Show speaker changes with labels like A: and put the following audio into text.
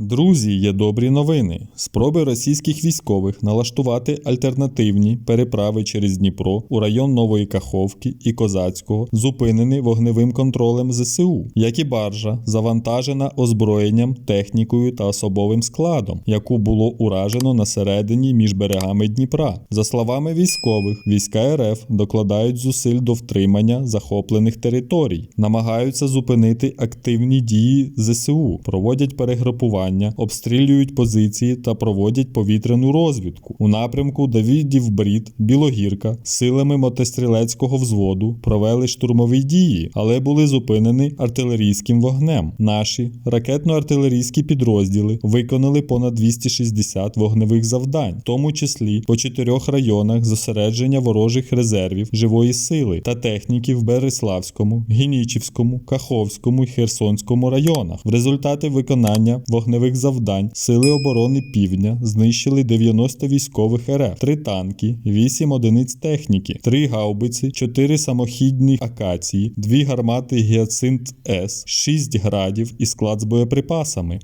A: Друзі, є добрі новини. Спроби російських військових налаштувати альтернативні переправи через Дніпро у район Нової Каховки і Козацького зупинені вогневим контролем ЗСУ, як і баржа, завантажена озброєнням, технікою та особовим складом, яку було уражено на середині між берегами Дніпра. За словами військових, війська РФ докладають зусиль до втримання захоплених територій, намагаються зупинити активні дії ЗСУ, проводять перегрупування, обстрілюють позиції та проводять повітряну розвідку. У напрямку Давідів Брід, Білогірка силами мотострілецького взводу провели штурмові дії, але були зупинені артилерійським вогнем. Наші ракетно-артилерійські підрозділи виконали понад 260 вогневих завдань, в тому числі по чотирьох районах зосередження ворожих резервів живої сили та техніки в Береславському, Генічівському, Каховському і Херсонському районах. В результаті виконання вогневих завдань Сили оборони Півдня знищили 90 військових РФ, 3 танки, 8 одиниць техніки, 3 гаубиці, 4 самохідні акації, 2 гармати Гіацинт С, 6 градів і склад з боєприпасами.